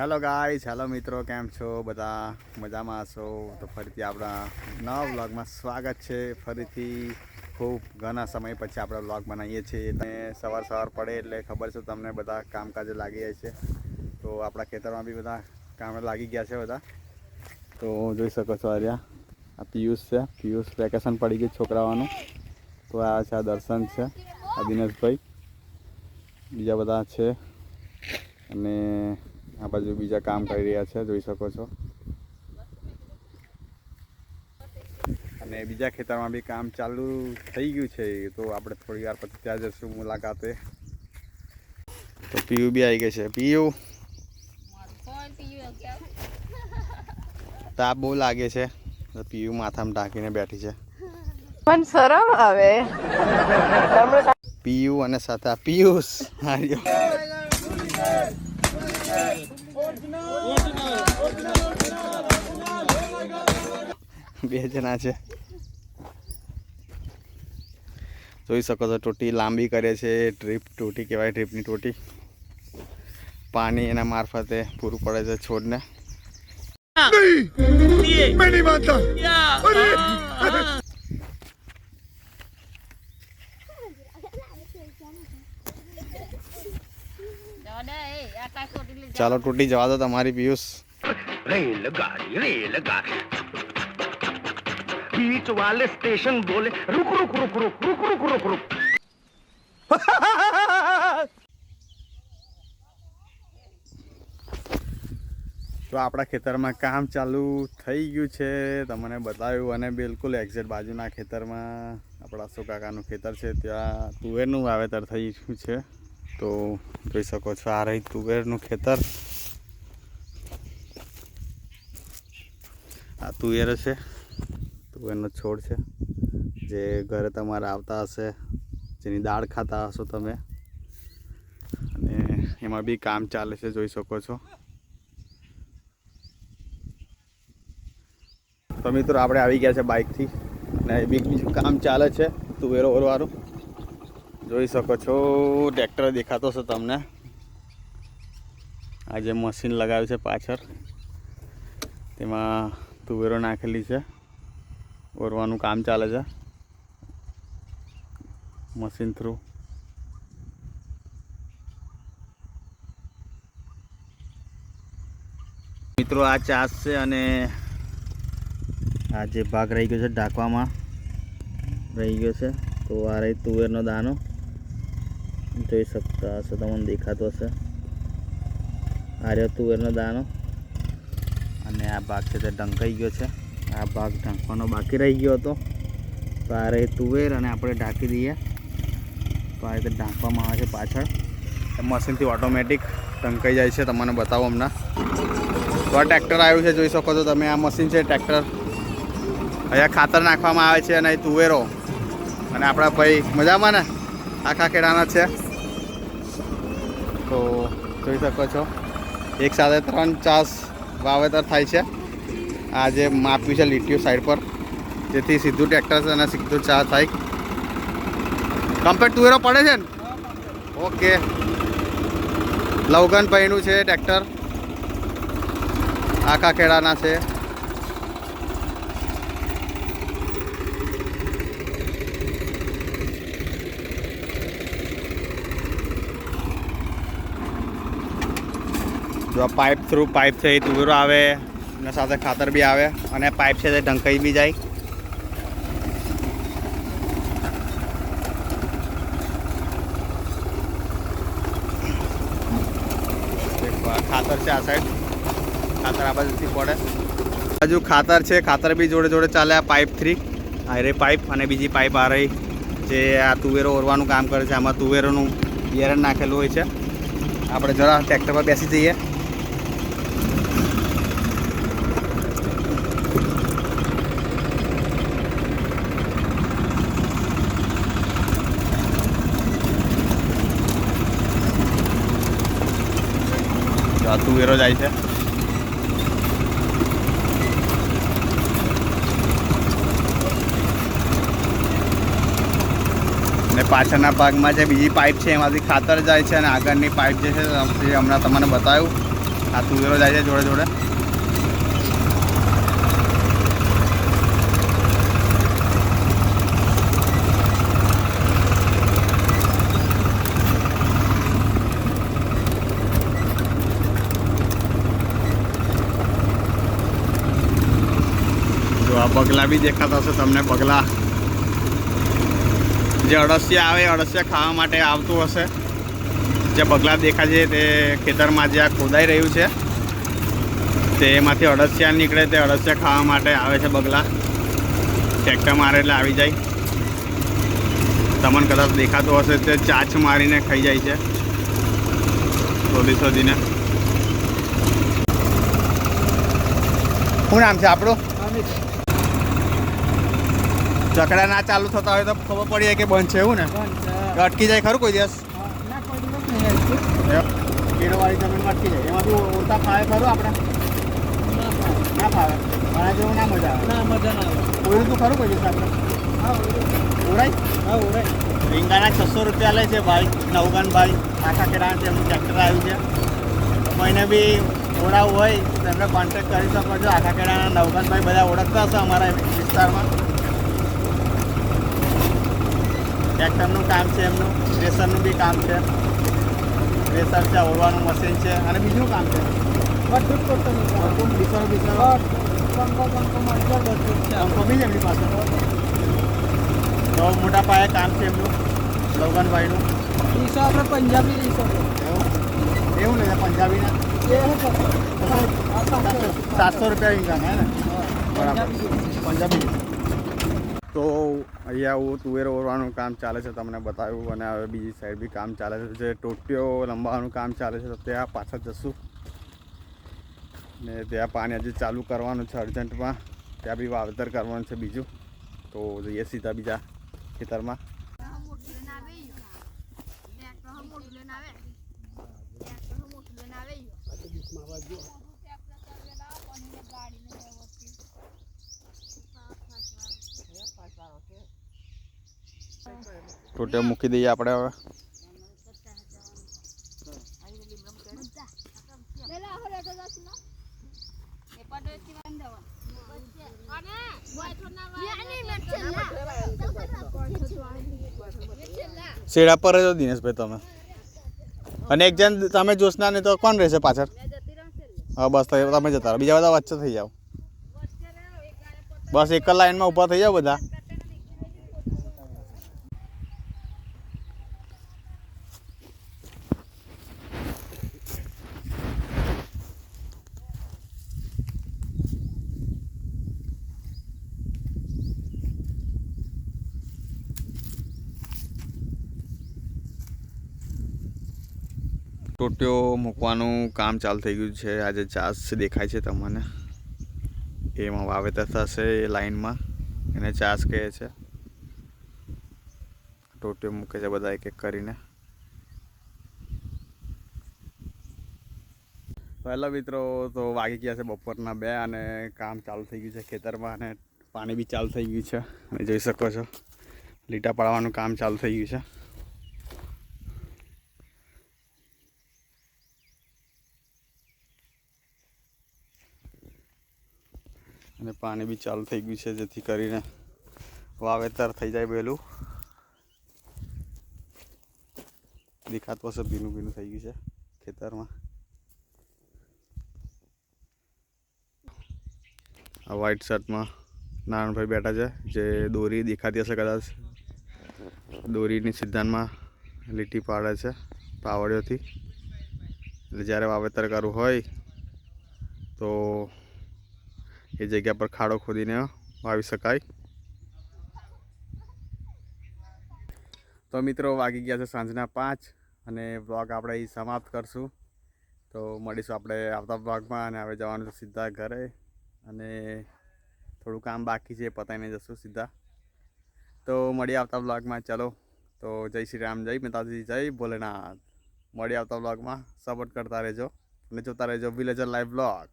Hello guys hello મિત્રો. કેમ છો? બધા મજામાં છો? તો ફરીથી આપણા નવા વ્લોગમાં સ્વાગત છે. ફરીથી ખૂબ ઘણા સમય પછી આપણે વ્લોગ બનાવીએ છીએ. અને સવાર સવાર પડે એટલે ખબર છે તમને બધા કામકાજે લાગી જાય છે. તો આપણા ખેતરમાં બી બધા કામે લાગી ગયા છે બધા. તો જોઈ શકો છો આર્યા, આ પિયુષ છે. પિયુષ વેકેશન પડી ગયું છોકરાઓનું. તો આ છે, આ દર્શન છે, આ દિનેશભાઈ. બીજા બધા છે. અને આ બાજુ બીજા કામ કરી રહ્યા છે જોઈ શકો છો. અને બીજા ખેતરમાં બી કામ ચાલુ થઈ ગયું છે તો આપણે થોડી વાર પછી ત્યાં જશું મુલાકાતે. તો પીયુ બી આવી ગઈ છે. પીયુ? તાપ બહુ લાગે છે. પીયુ માથામાં ઢાંકીને બેઠી છે. પણ શરમ આવે. પીયુ અને સાથે આ પિયુષ. હાર્યો બે જણા છે. જોઈ શકો છો, ટોટી લાંબી કરે છે, ટ્રીપ, ટોટી કહેવાય, ટ્રીપની ટોટી. પાણી એના મારફતે પૂરું પડે છે છોડને. ચાલો, ટોટી જવા દો તમારી પિયુષ. बीच वाले स्टेशन बोले रुक रुक रुक रुक रुक रुक रुक रुक તો આપણા ખેતરમાં કામ ચાલુ થઈ ગયું છે તમને બતાવ્યું અને બિલકુલ એક્ઝેક્ટ બાજુના ખેતરમાં આપણા અશોક કાકાનું ખેતર છે ત્યાં તુવેરનું વાવેતર થઈ ગયું છે તો જોઈ શકો છો આ રહી તુવેરનું ખેતર આ તુવેર છે તુવેરનો છોડ છે. જે ઘરે તમારે આવતા હશે, જેની દાળ ખાતા હશો તમે. અને એમાં બી કામ ચાલે છે, જોઈ શકો છો. તો મિત્રો, આપણે આવી ગયા છે બાઇકથી. અને બી બીજું કામ ચાલે છે, તુવેરો ઓરવાળું. જોઈ શકો છો, ટ્રેક્ટર દેખાતો છે તમને. આ જે મશીન લગાવ્યું છે પાછળ, તેમાં તુવેરો નાખેલી છે. ઓરવાનું કામ ચાલે છે. મશીન થ્રુ મિત્રો, આ ચાસ છે અને આ જે ભાગ રહી ગયો છે ઢાંકવામાં, રહી ગયો છે. તો આ રહી તુવેરનો દાનો જોઈ શકતા હશે, તમને દેખાતો હશે. આ રહ્યો તુવેરનો દાનો અને આ ભાગ છે તે ઢંકાઈ ગયો છે. આ ભાગ ઢાંકવાનો બાકી રહી ગયો હતો. તો આ તુવેર અને આપણે ઢાંકી દઈએ. તો આ રીતે ઢાંકવામાં આવે છે પાછળ. મશીનથી ઓટોમેટિક ઢંકાઈ જાય છે, તમને બતાવો હમણાં. તો આ ટ્રેક્ટર આવ્યું છે, જોઈ શકો છો તમે, આ મશીન છે ટ્રેક્ટર. અહીંયા ખાતર નાખવામાં આવે છે અને અહીં તુવેરો. અને આપણા ભાઈ મજામાં ને? આખા ખેડાના છે. તો જોઈ શકો છો, એક સાથે ત્રણ ચાસ વાવેતર થાય છે. આ જે માપ્યું છે લીટીઓ સાઈડ પર, જેથી સીધું ટ્રેક્ટર છે અને સીધું ચા થાય. કમ્પેર તુવેરો પડે છે ને? ઓકે લવગન ભાઈનું છે ટ્રેક્ટર આખા ખેડાના છે. જો પાઇપ થ્રુ પાઇપ છે, એ તુવેરો આવે. અને સાથે ખાતર બી આવે અને પાઇપ છે તે ઢંકાઈ બી જાય. ખાતર છે આ સાઈડ ખાતર આ બાજુથી પડે. બાજુ ખાતર છે, ખાતર બી જોડે જોડે ચાલે આ પાઇપ થ્રી આ રે પાઇપ અને બીજી પાઇપ આ રહી. જે આ તુવેરો ઓરવાનું કામ કરે છે, આમાં તુવેરોનું બિયારણ નાખેલું હોય છે. આપણે જરા ટ્રેક્ટર પર બેસી જઈએ. આ જાય છે. અને પાછળના ભાગમાં જે બીજી પાઇપ છે, એમાંથી ખાતર જાય છે અને આગળની પાઇપ જે છે હમણાં તમને બતાવ્યું. આ તુવેરો જાય છે જોડે જોડે. બગલા બી દેખાતા હશે, તમને બગલા જે અળસિયા આવે અળસિયા ખાવા માટે આવતું હશે. જે બગલા દેખાય છે તે ખેતરમાં જે આ ખોદાઈ રહ્યું છે તેમાંથી અળસિયા નીકળે, તે અળસિયા ખાવા માટે આવે છે બગલા ટ્રેક્ટર મારે એટલે આવી જાય. તમને કદાચ દેખાતું હશે, તે ચાચ મારીને ખાઈ જાય છે. શોધી શોધીને. શું નામ છે આપણું? ચકડા ના ચાલુ થતા હોય તો ખબર પડી જાય કે બંધ છે એવું ને? અટકી જાય ખરું કોઈ દિવસ? કેળવાળી જમીન અટકી જાય. એમાં બી ઉડતા ફાવે ખરું આપણે? ના ફાવે. મારા જેવું ના મજા આવે. ના મજા ના આવે. ખરું કોઈ દિવસ આપણે? હા ઓળે ઓળાય હા ઓળે રીંગાના છસો રૂપિયા લે છે ભાઈ નવગન ભાઈ આખા કેળાના તેમનું ટ્રેક્ટર આવ્યું છે. કોઈને બી ઓળાવું હોય તો તેમને કોન્ટેક્ટ કરી શકો છો. આખા કેળાના નવગનભાઈ બધા ઓળખતા હશે અમારા વિસ્તારમાં. ટ્રેક્ટરનું કામ છે એમનું, રેસરનું બી કામ છે. રેસર છે, ઓળવાનું મશીન છે અને બીજું કામ છે. બધું જ કરતો બધું બિસરો બિસરો પંખો પંખો મળશે બધું જ છે પંખો બી છે એમની પાસે. તો મોટા પાયે કામ છે એમનું નવગનભાઈનું રીસો આપણે પંજાબી રીસો એવું? એવું ને, પંજાબીના? એ શું કરતો આ સાતસો. સાતસો રૂપિયા ઇન્કમ હે ને? બરાબર. પંજાબી પંજાબી. તો અહીંયા હું તુવેર ઓરવાનું કામ ચાલે છે, તમને બતાવ્યું. અને હવે બીજી સાઈડ બી કામ ચાલે છે. જે ટોટીઓ લંબાવવાનું કામ ચાલે છે, તો ત્યાં પાછળ જશું. ને ત્યાં પાણી હજી ચાલુ કરવાનું છે અર્જન્ટમાં ત્યાં બી વાવેતર કરવાનું છે બીજું. તો જઈએ સીધા બીજા ખેતરમાં મોટું લઈને આવે ઈ. ટ્રેક્ટર હમ મોટું લઈને આવે. ટ્રેક્ટર હમ મોટું લઈને આવે ઈ. ટ્રેક્ટર ચાલે ના પણ એને ગાડી નહીં આવડતી. ટોટીઓ મૂકી દઈએ આપણે હવે. શેડા પર જ દિનેશભાઈ તમે. અને એક જણ તમે જોશના ને તો કોણ રહેશે પાછળ? હા, બસ તમે જતા રહો. બીજા બધા વચ્ચે થઈ જાઓ. બસ, એક જ લાઈનમાં ઊભા થઈ જાઓ બધા. ટોટીઓ મૂકવાનું કામ ચાલુ થઈ ગયું છે. આજે ચાસ દેખાય છે તમને. એમાં વાવેતર થશે એ લાઈનમાં. એને ચાસ કહે છે. ટોટીઓ મૂકે છે બધા એક એક કરીને. પહેલાં મિત્રો તો વાગી ગયા છે બપોરના બે અને કામ ચાલુ થઈ ગયું છે ખેતરમાં અને પાણી બી ચાલુ થઈ ગયું છે. જોઈ શકો છો, લીટા પાડવાનું કામ ચાલુ થઈ ગયું છે. અને પાણી બી ચાલુ થઈ ગયું છે જેથી કરીને વાવેતર થઈ જાય વહેલું. દેખાતું હશે ભીનું ભીનું થઈ ગયું છે ખેતરમાં. આ વ્હાઈટ શર્ટમાં નારાયણભાઈ બેઠા છે, જે દોરી દેખાતી હશે કદાચ. દોરીની સિદ્ધાંતમાં લીટી પાડે છે પાવડીઓથી. એટલે જ્યારે વાવેતર કરવું હોય તો એ જગ્યા પર ખાડો ખોદીને વાવી શકાય. તો મિત્રો વાગી ગયા છે સાંજના પાંચ અને બ્લોગ આપણે અહીં સમાપ્ત કરશું. તો મળીશું આપણે આવતા બ્લોગમાં અને હવે જવાનું છે સીધા ઘરે. અને થોડું કામ બાકી છે એ પતાવીને જશું સીધા. તો મળીએ આવતા બ્લોગમાં ચલો. તો જય શ્રી રામ, જય માતાજી, જય ભોલેનાથ. મળી આવતા બ્લોગમાં સપોર્ટ કરતા રહેજો અને જોતા રહેજો વિલેજર લાઈવ બ્લોગ